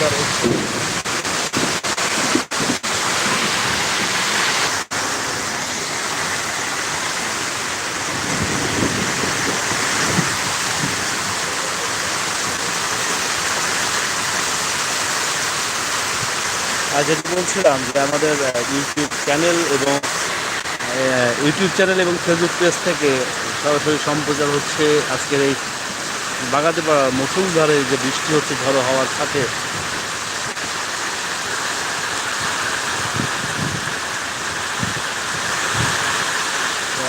হচ্ছে আর যেটা বলছিলাম যে আমাদের ইউটিউব চ্যানেল এবং ইউটিউব চ্যানেল এবং ফেসবুক পেজ থেকে সরাসরি সম্প্রচার হচ্ছে আজকের এই বাগাতে পাড়া মুসুলধারে যে বৃষ্টি হচ্ছে, ঝড়ো হওয়ার সাথে।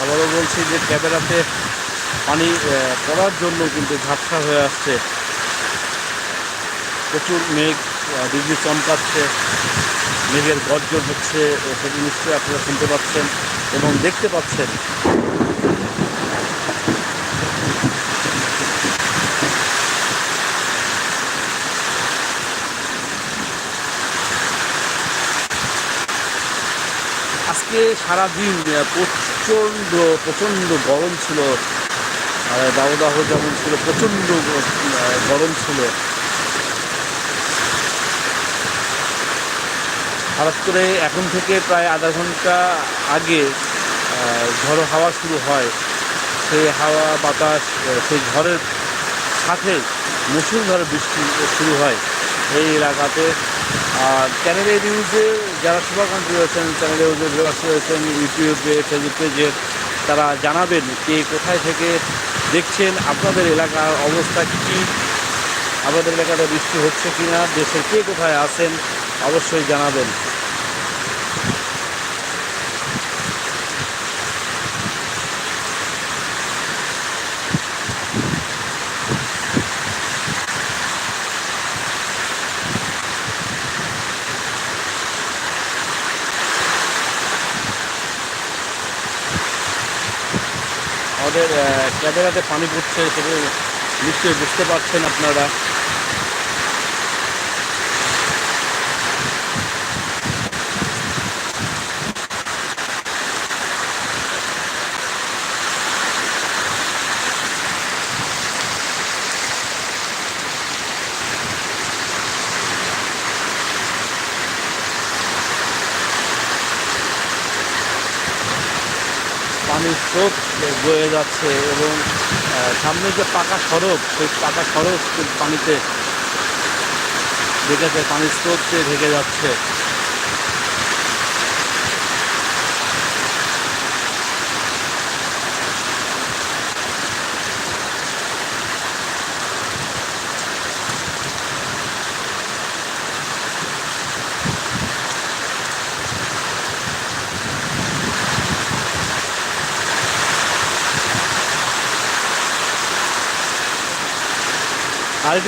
আবারও বলছি যে ক্যামেরাতে পানি পড়ার জন্য কিন্তু ঝাপসা হয়ে আসছে। প্রচুর মেঘ বিজলি চমকাচ্ছে মেঘের গর্জন হচ্ছে সেটি নিশ্চয়ই আপনারা শুনতে পাচ্ছেন এবং দেখতে পাচ্ছেন। আজকে সারাদিন আহ, প্রচণ্ড প্রচণ্ড গরম ছিল। দাবদাহ যেমন ছিল, প্রচণ্ড গরম ছিল। হঠাৎ করে এখন থেকে প্রায় আধা ঘণ্টা আগে ঝড়ো হাওয়া শুরু হয়। সেই হাওয়া বাতাস সেই ঝড়ের সাথে মুসুলধারে বৃষ্টি শুরু হয় এই এলাকাতে। আর চ্যানেলে নিউজে যারা শুভাকাঙ্ক্ষী রয়েছেন, চ্যানেলে ভিউয়ার্স রয়েছেন, ইউটিউবে, ফেসবুক পেজে তারা জানাবেন কে কোথায় থেকে দেখছেন, আপনাদের এলাকার অবস্থা কী, আমাদের এলাকাতে বৃষ্টি হচ্ছে কি না দেশের কে কোথায় আছেন, অবশ্যই জানাবেন আমাদের আহ, ক্যামেরাতে পানি পড়ছে সেটা নিশ্চয়ই বুঝতে পারছেন আপনারা পানির স্রোত বয়ে যাচ্ছে এবং সামনে যে পাকা সড়ক, সেই পাকা সড়ক পানিতে ঢেকেছে পানির স্রোত ঢেকে যাচ্ছে।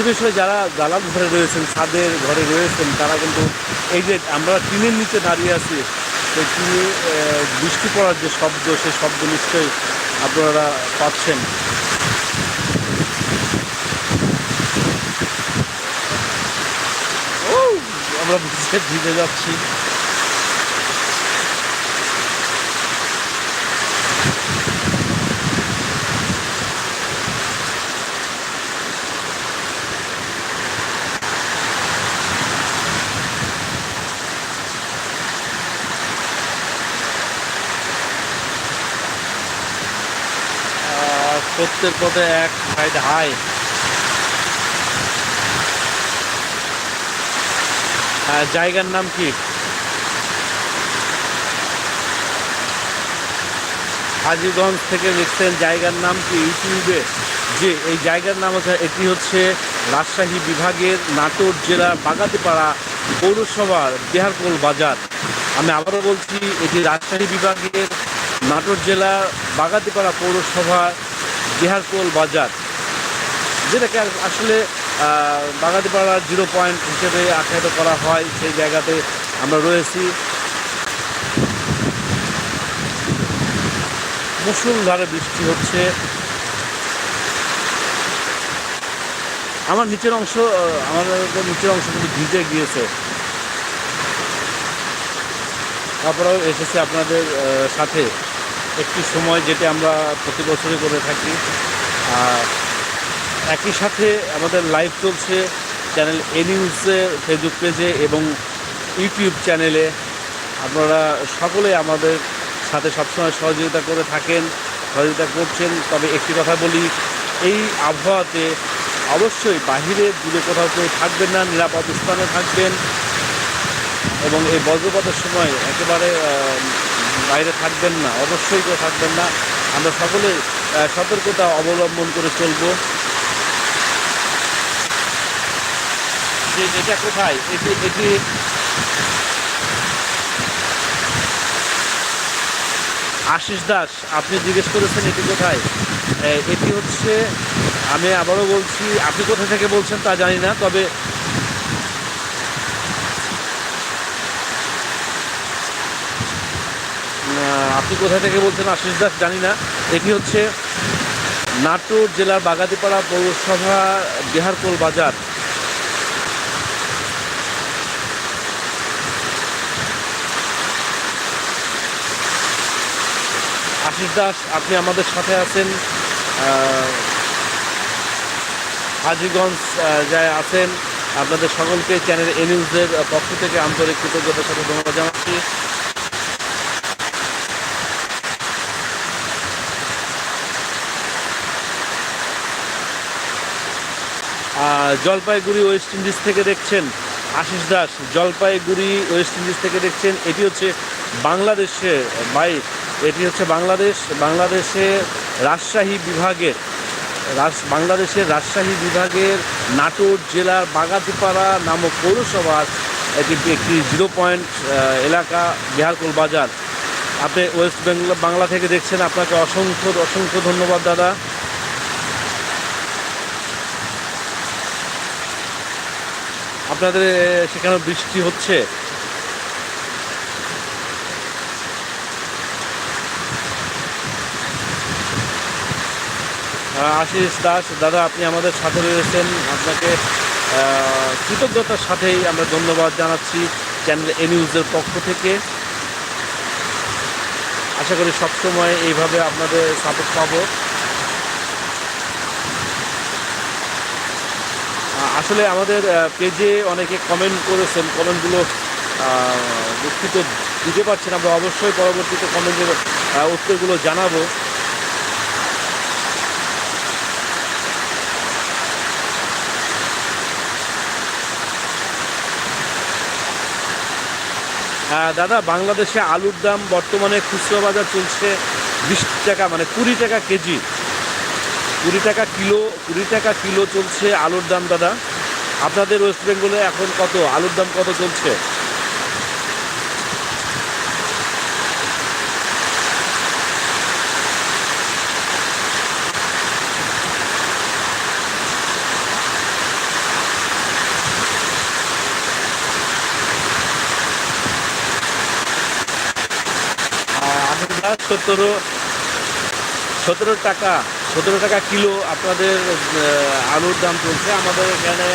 বিষয় যারা দালাল ঘরে রয়েছেন, ছাদের ঘরে রয়েছেন, তারা কিন্তু এই যে আমরা টিনের নিচে দাঁড়িয়ে আছি সেই টিনে বৃষ্টি পড়ার যে শব্দ সেই শব্দ নিশ্চয়ই আপনারা পাচ্ছেন। আমরা ভিজে যাচ্ছি। সত্যের পথে এক সাইড হাই। জায়গার নাম কি? হাজিগঞ্জ থেকে লিখছেন, জায়গার নাম কি ইউটিউবে? যে এই জায়গার নাম হচ্ছে, এটি হচ্ছে রাজশাহী বিভাগের নাটোর জেলার বাগাতিপাড়া পৌরসভার বিহারকোল বাজার। আমি আবারও বলছি, এটি রাজশাহী বিভাগের নাটোর জেলার বাগাতিপাড়া পৌরসভার বিহারকোল বাজার, যেটাকে আস- আসলে বাগাতিপাড়ার জিরো পয়েন্ট হিসেবে আখ্যায়িত করা হয়, সেই জায়গাতে আমরা রয়েছি। মুসুলধারে বৃষ্টি হচ্ছে। আমার নিচের অংশ আমাদের নিচের অংশ কিন্তু ভিজে গিয়েছে। তারপরেও এসেছে আপনাদের সাথে। একটি সময় যেটা আমরা প্রতি বছরই করে থাকি। আর একই সাথে আমাদের লাইভ চলছে চ্যানেল এ নিউজে ফেসবুক পেজে এবং ইউটিউব চ্যানেলে আপনারা সকলে আমাদের সাথে সবসময় সহযোগিতা করে থাকেন, সহযোগিতা করছেন। তবে একটি কথা বলি, এই আবহাওয়াতে অবশ্যই বাহিরে দূরে কোথাও কেউ থাকবেন না, নিরাপদ স্থানে থাকবেন। এবং এই বজ্রপাতের সময় একেবারে বাইরে থাকবেন না, অবশ্যই কেউ থাকবেন না। আমরা সকলে সতর্কতা অবলম্বন করে চলবো। যে এটা কোথায়? এটি এটি আশিস দাস, আপনি জিজ্ঞেস করেছেন এটি কোথায়? এটি হচ্ছে, আমি আবারও বলছি, আপনি কোথা থেকে বলছেন তা জানি না, তবে আপনি কোথা থেকে বলছেন আশিস দাস জানি না। এটি হচ্ছে নাটোর জেলার বাগাতিপাড়া পৌরসভা বিহারকোল বাজার। আশিস দাস, আপনি আমাদের সাথে আছেন হাজিগঞ্জ যায় আছেন। আপনাদের সকলকে চ্যানেল এ নিউজের পক্ষ থেকে আন্তরিক কৃতজ্ঞতার সাথে ধন্যবাদ জানাচ্ছি। জলপাইগুড়ি ওয়েস্ট ইন্ডিজ থেকে দেখছেন আশিস দাস। জলপাইগুড়ি ওয়েস্ট ইন্ডিজ থেকে দেখছেন, এটি হচ্ছে বাংলাদেশে বাইক এটি হচ্ছে বাংলাদেশ, বাংলাদেশে রাজশাহী বিভাগের বাংলাদেশের রাজশাহী বিভাগের নাটোর জেলার বাগাতিপাড়া নামক পৌরসভার এটি একটি জিরো পয়েন্ট এলাকা, বিহারকুল বাজার। আপনি ওয়েস্ট বেঙ্গল, বাংলা থেকে দেখছেন, আপনাকে অসংখ্য অসংখ্য ধন্যবাদ দাদা। আপনাদের সেখানে বৃষ্টি হচ্ছে। আশিস দাস, দাদা, আপনি আমাদের সাথে রয়েছেন। আপনাকে কৃতজ্ঞতার সাথেই আমরা ধন্যবাদ জানাচ্ছি চ্যানেল এ নিউজের পক্ষ থেকে। আশা করি সবসময় এইভাবে আপনাদের সাপোর্ট পাবো। আসলে আমাদের পেজে অনেকে কমেন্ট করেছেন কমেন্টগুলো দুঃখিত দিতে পারছেন আমরা অবশ্যই পরবর্তীতে কমেন্টের উত্তরগুলো জানাব। দাদা, বাংলাদেশে আলুর দাম বর্তমানে খুচরো বাজার চলছে বিশ টাকা মানে কুড়ি টাকা কেজি। কুড়ি টাকা কিলো, কুড়ি টাকা কিলো চলছে আলুর দাম, দাদা। আপনাদের ওয়েস্ট বেঙ্গলে এখন কত? আলুর দাম কত চলছে? সতেরো সতেরো টাকা সতেরো টাকা কিলো আপনাদের আলুর দাম চলছে। আমাদের এখানে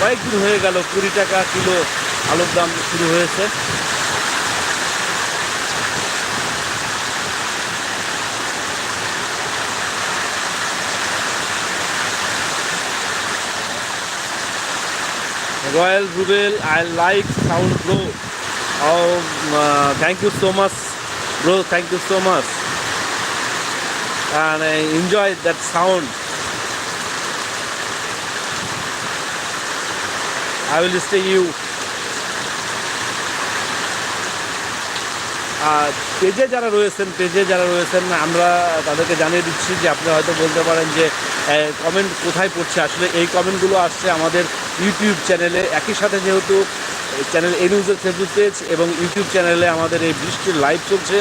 কয়েকদিন হয়ে গেল, কুড়ি টাকা কিলো আলুর দাম শুরু হয়েছে। Royal Rubel, I like sound bro thank you so much bro thank you so much and I enjoy that sound. I will stay you. আর পেজে যারা রয়েছেন পেজে যারা রয়েছেন, আমরা তাদেরকে জানিয়ে দিচ্ছি যে আপনি হয়তো বলতে পারেন যে কমেন্ট কোথায় পড়ছে আসলে এই কমেন্টগুলো আসছে আমাদের ইউটিউব চ্যানেলে একই সাথে যেহেতু চ্যানেল এ নিউজের ফেসবুক পেজ এবং ইউটিউব চ্যানেলে আমাদের এই বৃষ্টির লাইভ চলছে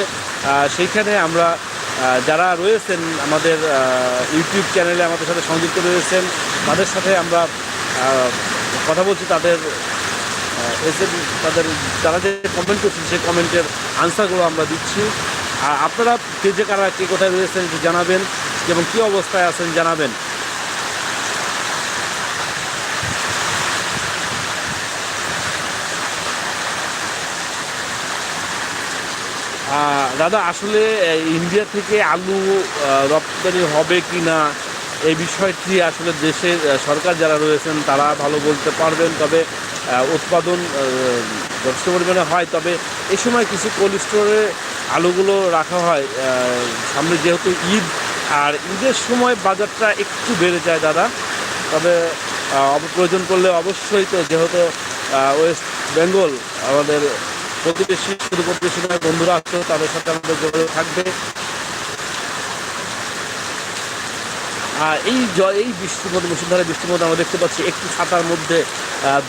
সেইখানে আমরা যারা রয়েছেন, আমাদের ইউটিউব চ্যানেলে আমাদের সাথে সংযুক্ত রয়েছেন, তাদের সাথে আমরা কথা বলছি, তাদের এসে তাদের তারা যে কমেন্ট করছেন সেই কমেন্টের আনসারগুলো আমরা দিচ্ছি। আর আপনারা কে যে কারা, কে কোথায় রয়েছেন, একটু জানাবেন এবং কী অবস্থায় আছেন জানাবেন। দাদা, আসলে ইন্ডিয়া থেকে আলু রপ্তানি হবে কি না এই বিষয়টি আসলে দেশের সরকার যারা রয়েছেন তারা ভালো বলতে পারবেন। তবে উৎপাদন যথেষ্ট পরিমাণে হয়। তবে এই সময় কিছু কোল্ড স্টোরে আলুগুলো রাখা হয়। সামনে যেহেতু ঈদ, আর ঈদের সময় বাজারটা একটু বেড়ে যায় দাদা। তবে প্রয়োজন করলে অবশ্যই তো যেহেতু ওয়েস্ট বেঙ্গল আমাদের প্রতিবেশী, শুধু প্রতিবেশী বন্ধুরা আসতো তাদের সাথে আমাদের যোগাযোগ থাকবে আর এই জল এই বৃষ্টির মধ্যে মুসুলধারে বৃষ্টির মধ্যে আমরা দেখতে পাচ্ছি, একটি ছাতার মধ্যে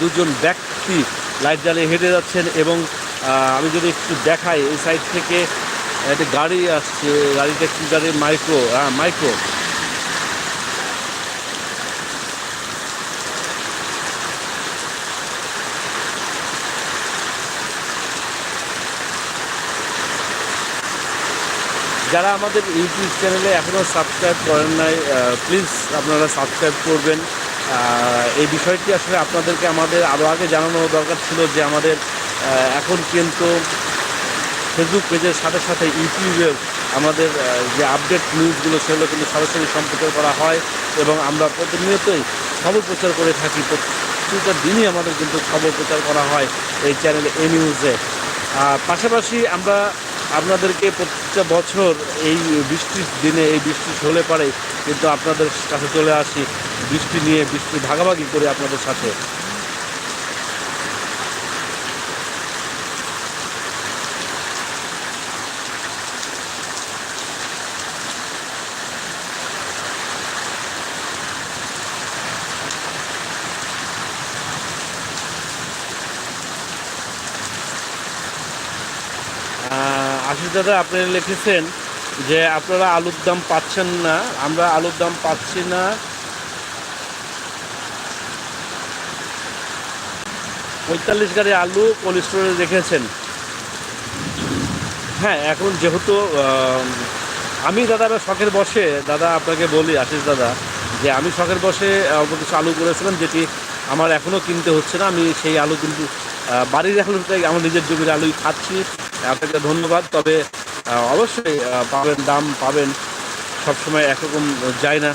দুজন ব্যক্তি লাইট জ্বালিয়ে হেঁটে যাচ্ছেন এবং আমি যদি একটু দেখাই, এই সাইড থেকে একটা গাড়ি আসছে, গাড়িটা একটি গাড়ি মাইক্রো হ্যাঁ মাইক্রো যারা আমাদের ইউটিউব চ্যানেলে এখনও সাবস্ক্রাইব করেন নাই প্লিজ আপনারা সাবস্ক্রাইব করবেন। এই বিষয়টি আসলে আপনাদেরকে আমাদের আরও আগে জানানো দরকার ছিল যে আমাদের এখন কিন্তু ফেসবুক পেজের সাথে সাথে ইউটিউবের আমাদের যে আপডেট নিউজগুলো সেগুলো কিন্তু সরাসরি সম্প্রচার করা হয় এবং আমরা প্রতিনিয়তই খবর প্রচার করে থাকি। প্রত্যেকটা দিনই আমাদের কিন্তু খবর প্রচার করা হয় এই চ্যানেলে এ নিউজে পাশাপাশি আমরা আপনাদেরকে প্রত্যেকটা বছর এই বৃষ্টির দিনে এই বৃষ্টি হলে পরে, কিন্তু আপনাদের কাছে চলে আসি বৃষ্টি নিয়ে বৃষ্টি ভাগাভাগি করে আপনাদের সাথে। আশিস দাদা আপনি লিখেছেন যে আপনারা আলুর দাম পাচ্ছেন না, আমরা আলুর দাম পাচ্ছি না। পঁয়তাল্লিশ গাড়ি আলু কোল্ড রেখেছেন। হ্যাঁ এখন যেহেতু আমি দাদা শখের বসে, দাদা আপনাকে বলি, আশিস দাদা, যে আমি শখের বসে অল্প কিছু আলু করেছিলাম, যেটি আমার এখনও কিনতে হচ্ছে না। আমি সেই আলু কিন্তু বাড়ির আলুটাই আমার নিজের জমির আলুই খাচ্ছি। আপনাকে ধন্যবাদ, তবে অবশ্যই পাবেন, দাম পাবেন, সবসময় একরকম যায় না।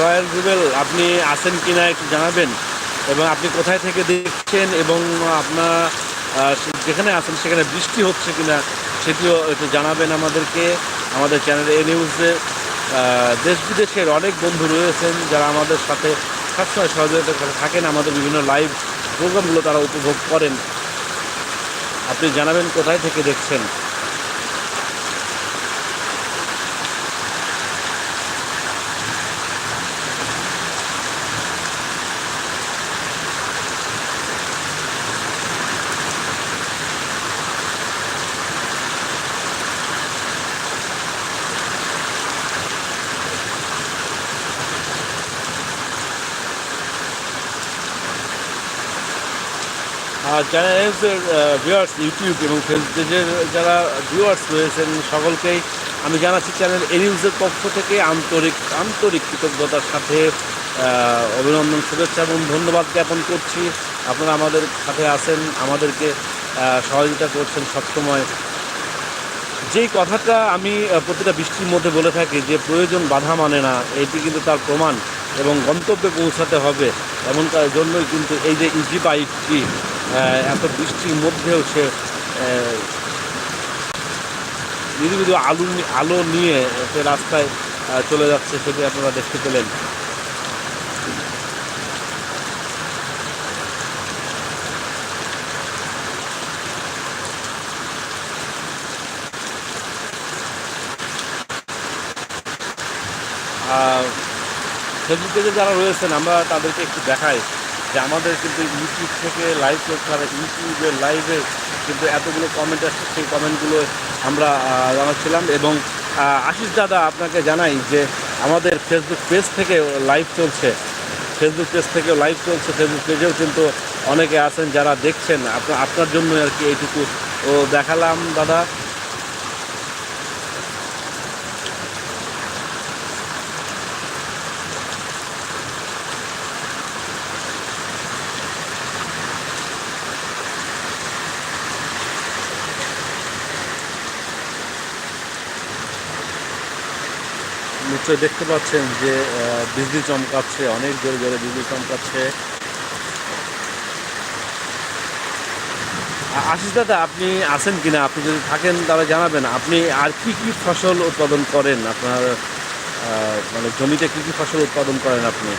রয়্যাল রুবেল, আপনি আছেন কি না একটু জানাবেন? এবং আপনি কোথায় থেকে দেখছেন এবং আপনার যেখানে আছেন, সেখানে বৃষ্টি হচ্ছে কি না সেটিও একটু জানাবেন আমাদেরকে, আমাদের চ্যানেল এ নিউজে। দেশ বিদেশের অনেক বন্ধু রয়েছেন যারা আমাদের সাথে সবসময় সহযোগিতা করে থাকেন, আমাদের বিভিন্ন লাইভ প্রোগ্রামগুলো তারা উপভোগ করেন। আপনি জানাবেন কোথায় থেকে দেখছেন? আর চ্যানেলের ভিউয়ার্স ইউটিউব এবং ফেসবুকের যারা ভিউয়ার্স রয়েছেন সকলকেই আমি জানাচ্ছি চ্যানেল এ নিউজের পক্ষ থেকে আন্তরিক আন্তরিক কৃতজ্ঞতার সাথে অভিনন্দন, শুভেচ্ছা এবং ধন্যবাদ জ্ঞাপন করছি। আপনারা আমাদের সাথে আছেন, আমাদেরকে সহযোগিতা করছেন সবসময়। যেই কথাটা আমি প্রতিটা বৃষ্টির মধ্যে বলে থাকি যে প্রয়োজন বাধা মানে না, এটি কিন্তু তার প্রমাণ এবং গন্তব্যে পৌঁছাতে হবে। এমনটার জন্যই কিন্তু এই যে ইজি বাইকটি এত বৃষ্টির মধ্যেও সে নিরিবিলি আলু আলো নিয়ে সে রাস্তায় চলে যাচ্ছে সেটি আপনারা দেখতে পেলেন। ফেসবুক পেজে যারা রয়েছেন, আমরা তাদেরকে একটু দেখাই। যে আমাদের কিন্তু ইউটিউব থেকে লাইভ করতে হবে ইউটিউবের লাইভে কিন্তু এতগুলো কমেন্ট আসছে, সেই কমেন্টগুলো আমরা জানাচ্ছিলাম এবং আশিস দাদা আপনাকে জানাই যে আমাদের ফেসবুক পেজ থেকে লাইভ চলছে। ফেসবুক পেজ থেকেও লাইভ চলছে ফেসবুক পেজেও কিন্তু অনেকে আছেন যারা দেখছেন। আপনার আপনার জন্য আর কি এইটুকু, ও দেখালাম দাদা। নিশ্চয়ই দেখতে পাচ্ছেন যে বিজলি চমকাচ্ছে, অনেক জোরে জোরে বিজলি চমকাচ্ছে। আশিস দাদা, আপনি আছেন কিনা? আপনি যদি থাকেন তাহলে জানাবেন। আপনি আর কি কি ফসল উৎপাদন করেন? আপনার মানে জমিতে কি কি ফসল উৎপাদন করেন আপনি?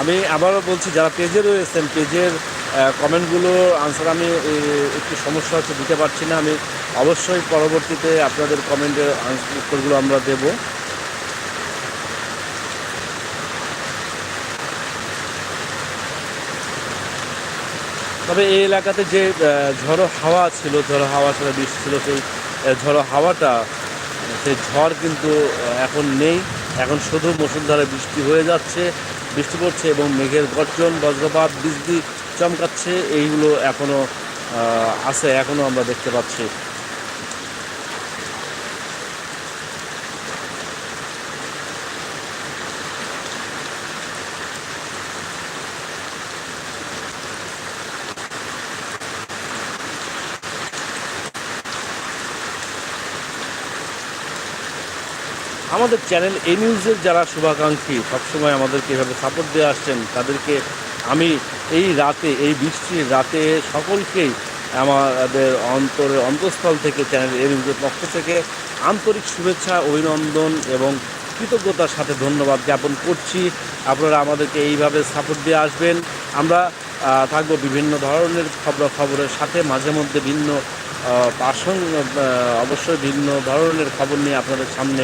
আমি আবারও বলছি, যারা পেজে রয়েছেন, পেজের কমেন্টগুলো আনসার আমি একটু সমস্যা হচ্ছে দিতে পারছি না। আমি অবশ্যই পরবর্তীতে আপনাদের কমেন্টের উত্তরগুলো আমরা দেব। তবে এই এলাকাতে যে ঝড়ো হাওয়া ছিল, ঝড়ো হাওয়া ছিল বৃষ্টি ছিল, সেই ঝড়ো হাওয়াটা, সেই ঝড় কিন্তু এখন নেই। এখন শুধু মুসুলধারে বৃষ্টি হয়ে যাচ্ছে, বৃষ্টি পড়ছে এবং মেঘের গর্জন, বজ্রপাত বিজলি চমকাচ্ছে, এইগুলো এখনও আছে এখনও আমরা দেখতে পাচ্ছি। আমাদের চ্যানেল এ নিউজের যারা শুভাকাঙ্ক্ষী, সবসময় আমাদেরকে এভাবে সাপোর্ট দিয়ে আসছেন, তাদেরকে আমি এই রাতে, এই বৃষ্টির রাতে সকলকেই আমাদের অন্তরের অন্তঃস্থল থেকে চ্যানেল এ নিউজের পক্ষ থেকে আন্তরিক শুভেচ্ছা, অভিনন্দন এবং কৃতজ্ঞতার সাথে ধন্যবাদ জ্ঞাপন করছি। আপনারা আমাদেরকে এইভাবে সাপোর্ট দিয়ে আসবেন। আমরা থাকব বিভিন্ন ধরনের খবর খবরের সাথে, মাঝে মধ্যে ভিন্ন পার্সন অবশ্যই ভিন্ন ধরনের খবর নিয়ে আপনাদের সামনে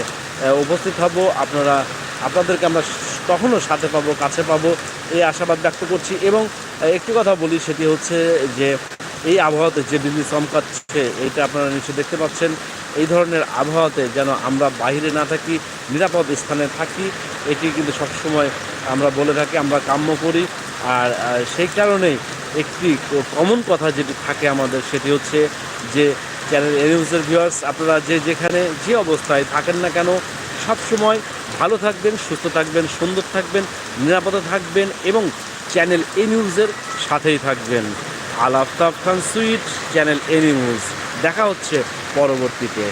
উপস্থিত হব। আপনারা, আপনাদেরকে আমরা তখনও সাথে পাবো, কাছে পাবো এই আশাবাদ ব্যক্ত করছি। এবং একটি কথা বলি, সেটি হচ্ছে যে এই আবহাওয়াতে যে বিজলি চমকাচ্ছে, এটা আপনারা নিশ্চয়ই দেখতে পাচ্ছেন। এই ধরনের আবহাওয়াতে যেন আমরা বাইরে না থাকি, নিরাপদ স্থানে থাকি, এটি কিন্তু সবসময় আমরা বলে থাকি, আমরা কাম্য করি। আর সেই কারণেই একটি কমন কথা যেটি থাকে আমাদের, সেটি হচ্ছে যে চ্যানেল নিউজের ভিউয়ার্স আপনারা যে যেখানে যে অবস্থায় থাকেন না কেন সবসময় ভালো থাকবেন, সুস্থ থাকবেন, সুন্দর থাকবেন, নিরাপদে থাকবেন এবং চ্যানেল এ নিউজের সাথেই থাকবেন। Al Aftab Khan Sweet, channel A news দেখা হচ্ছে পরবর্তীতে।